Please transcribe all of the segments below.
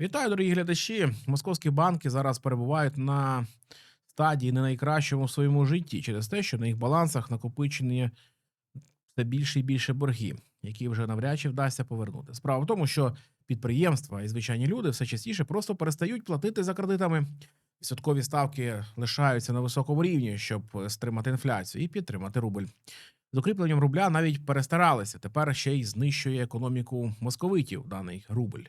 Вітаю, дорогі глядачі. Московські банки зараз перебувають на стадії не найкращому в своєму житті через те, що на їх балансах накопичені все більше і більше борги, які вже навряд чи вдасться повернути. Справа в тому, що підприємства і звичайні люди все частіше просто перестають платити за кредитами. Відсоткові ставки лишаються на високому рівні, щоб стримати інфляцію і підтримати рубль. З укріпленням рубля навіть перестаралися. Тепер ще й знищує економіку московитів даний рубль.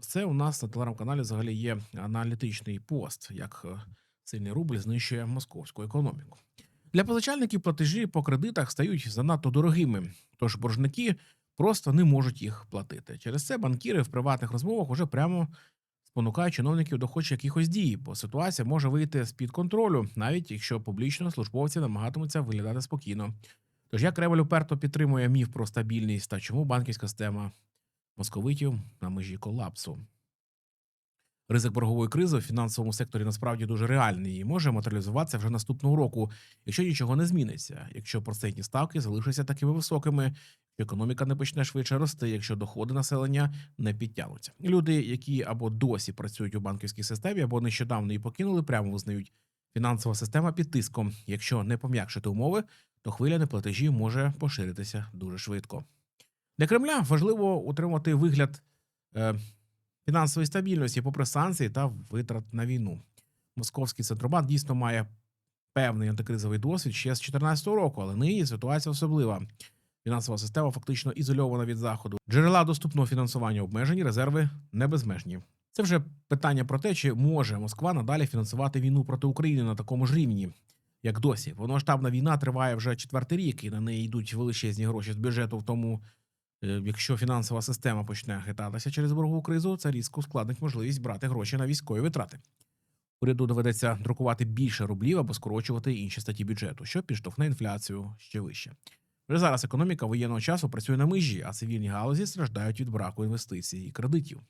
Це у нас на телеграм-каналі взагалі є аналітичний пост, як е, сильний рубль знищує московську економіку. Для позичальників платежі по кредитах стають занадто дорогими, тож боржники просто не можуть їх платити. Через це банкіри в приватних розмовах уже прямо спонукають чиновників до хоч якихось дій, бо ситуація може вийти з під контролю, навіть якщо публічно службовці намагатимуться виглядати спокійно. Тож як Кремль уперто підтримує міф про стабільність та чому банківська система московитів на межі колапсу. Ризик боргової кризи в фінансовому секторі насправді дуже реальний і може матеріалізуватися вже наступного року, якщо нічого не зміниться, якщо процентні ставки залишаться такими високими, економіка не почне швидше рости, якщо доходи населення не підтягнуться. Люди, які або досі працюють у банківській системі, або нещодавно її покинули, прямо визнають фінансова система під тиском. Якщо не пом'якшити умови, то хвиля неплатежів може поширитися дуже швидко. Для Кремля важливо утримати вигляд е, фінансової стабільності, попри санкції та витрат на війну. Московський центробанк дійсно має певний антикризовий досвід ще з 2014 року, але нині ситуація особлива. Фінансова система фактично ізольована від заходу. Джерела доступного фінансування обмежені, резерви не безмежні. Це вже питання про те, чи може Москва надалі фінансувати війну проти України на такому ж рівні, як досі. Повномасштабна війна триває вже четвертий рік, і на неї йдуть величезні гроші з бюджету. В тому, якщо фінансова система почне хитатися через боргову кризу, це різко ускладнить можливість брати гроші на військові витрати. Уряду доведеться друкувати більше рублів або скорочувати інші статті бюджету, що підштовхне інфляцію ще вище. Вже зараз економіка воєнного часу працює на межі, а цивільні галузі страждають від браку інвестицій і кредитів.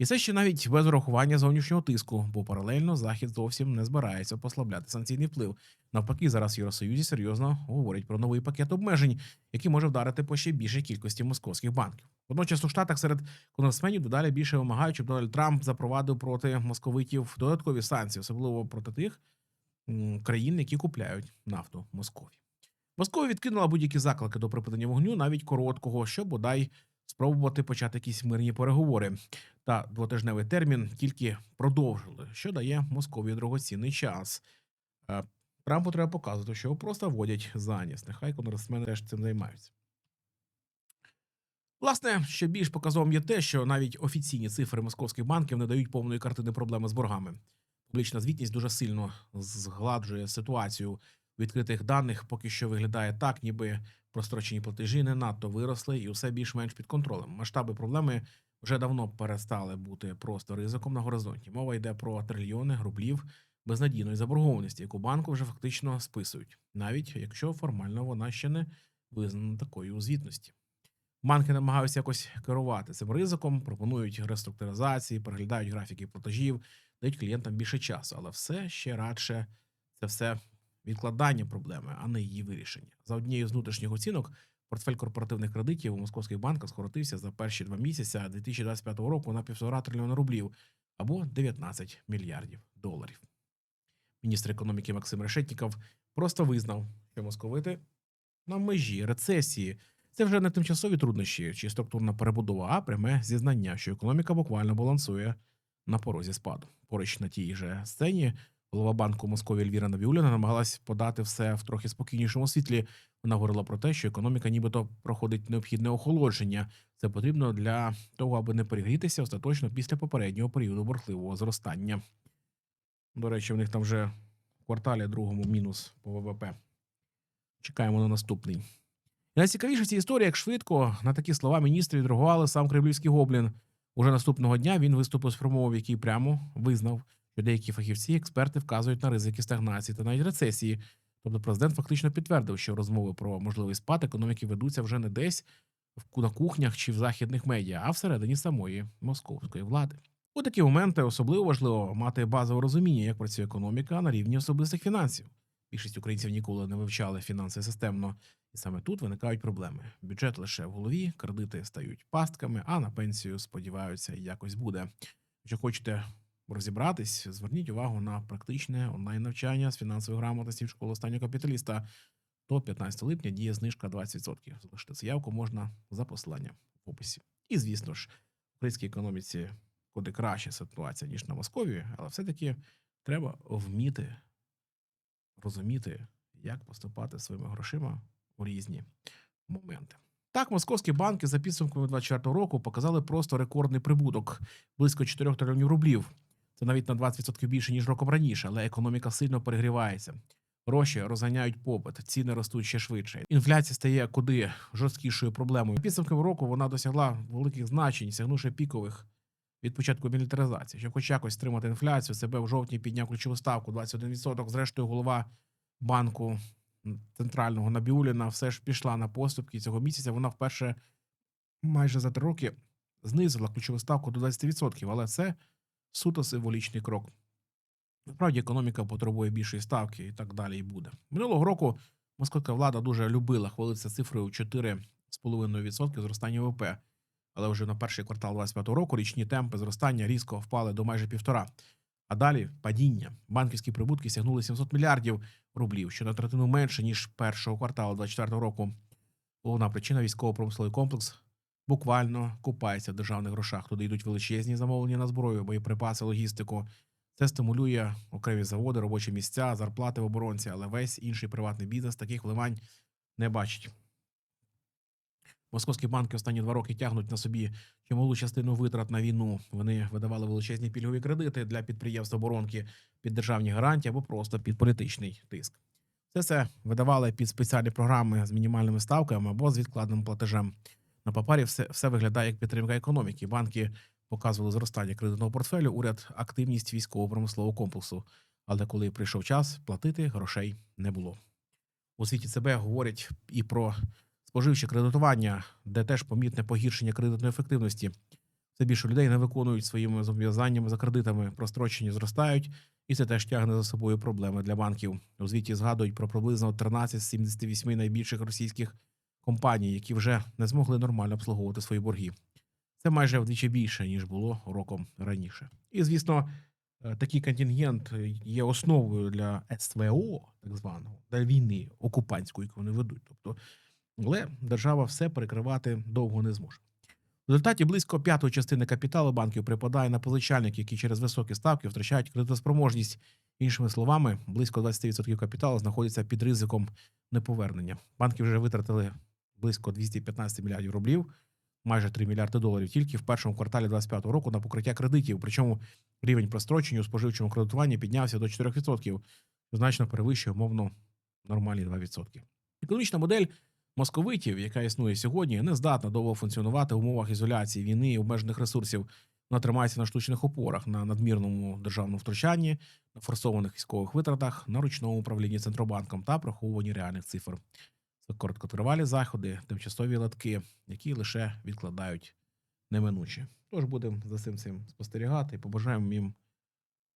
І це ще навіть без урахування зовнішнього тиску, бо паралельно захід зовсім не збирається послабляти санкційний вплив. Навпаки, зараз в Євросоюзі серйозно говорять про новий пакет обмежень, який може вдарити по ще більшій кількості московських банків. Водночас у штатах серед конгресменів дедалі більше вимагають, щоб Дональд Трамп запровадив проти московитів додаткові санкції, особливо проти тих країн, які купляють нафту Москові. Москва відкинула будь-які заклики до припинення вогню, навіть короткого, щоб бодай спробувати почати якісь мирні переговори. Та двотижневий термін тільки продовжили, що дає Москові дорогоцінний час. Е, Трампу треба показувати, що його просто вводять за ніс. Нехай конгресмени теж цим займаються. Власне, ще більш показовим є те, що навіть офіційні цифри московських банків не дають повної картини проблеми з боргами. Публічна звітність дуже сильно згладжує ситуацію. Відкритих даних поки що виглядає так, ніби прострочені платежі не надто виросли і усе більш-менш під контролем. Масштаби проблеми вже давно перестали бути просто ризиком на горизонті. Мова йде про трильйони рублів безнадійної заборгованості, яку банку вже фактично списують, навіть якщо формально вона ще не визнана такою у звітності. Банки намагаються якось керувати цим ризиком, пропонують реструктуризації, переглядають графіки платежів, дають клієнтам більше часу, але все ще радше це все відкладання проблеми, а не її вирішення. За однією з внутрішніх оцінок, портфель корпоративних кредитів у московських банках скоротився за перші два місяці 2025 року на півтора трильйона рублів або 19 мільярдів доларів. Міністр економіки Максим Решетніков просто визнав, що московити на межі рецесії. Це вже не тимчасові труднощі чи структурна перебудова, а пряме зізнання, що економіка буквально балансує на порозі спаду. Поруч на тій же сцені голова банку Московії Ельвіра Навіуліна намагалась подати все в трохи спокійнішому світлі. Вона говорила про те, що економіка нібито проходить необхідне охолодження. Це потрібно для того, аби не перегрітися остаточно після попереднього періоду бурхливого зростання. До речі, в них там вже в кварталі другому мінус по ВВП. Чекаємо на наступний. І найцікавіше в цій історії, як швидко на такі слова міністри відреагували сам кремлівський гоблін. Уже наступного дня він виступив з промовою, в якій прямо визнав, що деякі фахівці, експерти вказують на ризики стагнації та навіть рецесії. Тобто президент фактично підтвердив, що розмови про можливий спад економіки ведуться вже не десь на кухнях чи в західних медіа, а всередині самої московської влади. У такі моменти особливо важливо мати базове розуміння, як працює економіка на рівні особистих фінансів. Більшість українців ніколи не вивчали фінанси системно, і саме тут виникають проблеми. Бюджет лише в голові, кредити стають пастками, а на пенсію сподіваються, якось буде. Якщо хочете розібратись, зверніть увагу на практичне онлайн навчання з фінансової грамотності в школу останнього капіталіста. До 15 липня діє знижка 20%. Залишити заявку можна за посиланням в описі. І звісно ж, в українській економіці куди краща ситуація, ніж на Московії, але все-таки треба вміти розуміти, як поступати своїми грошима у різні моменти. Так, московські банки за підсумками 2024 року показали просто рекордний прибуток близько 4 трильйонів рублів. Це навіть на 20% більше ніж роком раніше, але економіка сильно перегрівається. Гроші розганяють попит, ціни ростуть ще швидше. Інфляція стає куди жорсткішою проблемою. Підсумками року вона досягла великих значень, сягнувши пікових від початку мілітаризації. Щоб хоч якось стримати інфляцію, себе в жовтні підняв ключову ставку 21%. Зрештою, голова банку центрального Набіуліна все ж пішла на поступки цього місяця. Вона вперше майже за три роки знизила ключову ставку до 20%, але це суто символічний крок. Насправді економіка потребує більшої ставки і так далі і буде. Минулого року московська влада дуже любила хвалитися цифрою 4,5% зростання ВВП. Але вже на перший квартал 25 року річні темпи зростання різко впали до майже півтора. А далі падіння. Банківські прибутки сягнули 700 мільярдів рублів, що на третину менше ніж першого кварталу 24 року. Головна причина військово-промисловий комплекс буквально купається в державних грошах. Туди йдуть величезні замовлення на зброю, боєприпаси, логістику. Це стимулює окремі заводи, робочі місця, зарплати в оборонці, але весь інший приватний бізнес таких вливань не бачить. Московські банки останні два роки тягнуть на собі чималу частину витрат на війну. Вони видавали величезні пільгові кредити для підприємств оборонки під державні гарантії або просто під політичний тиск. Це все видавали під спеціальні програми з мінімальними ставками або з відкладним платежем. На папері все, все виглядає як підтримка економіки. Банки показували зростання кредитного портфелю, уряд активність військово-промислового комплексу. Але коли прийшов час, платити грошей не було. У світі ЦБ говорять і про споживче кредитування, де теж помітне погіршення кредитної ефективності. Все більше людей не виконують своїми зобов'язаннями за кредитами, прострочені зростають, і це теж тягне за собою проблеми для банків. У звіті згадують про приблизно 13 з 78 найбільших російських компаній, які вже не змогли нормально обслуговувати свої борги. Це майже вдвічі більше ніж було роком раніше. І звісно, е, такий контингент є основою для СВО, так званого, для війни окупантської, яку вони ведуть. Тобто, але держава все перекривати довго не зможе. В результаті близько п'ятої частини капіталу банків припадає на позичальників, які через високі ставки втрачають кредитоспроможність. Іншими словами, близько 20% капіталу знаходиться під ризиком неповернення. Банки вже витратили близько 215 мільярдів рублів, майже 3 мільярди доларів тільки в першому кварталі 2025 року на покриття кредитів. Причому рівень прострочення у споживчому кредитуванні піднявся до 4%, значно перевищує умовно нормальні 2%. Економічна модель московитів, яка існує сьогодні, не здатна довго функціонувати в умовах ізоляції, війни і обмежених ресурсів. Вона тримається на штучних опорах, на надмірному державному втручанні, на форсованих військових витратах, на ручному управлінні центробанком та приховуванні реальних цифр. Короткотривалі заходи, тимчасові латки, які лише відкладають неминучі. Тож будемо за цим цим спостерігати і побажаємо їм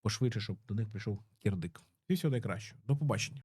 пошвидше, щоб до них прийшов кірдик. І всього найкращого. До побачення.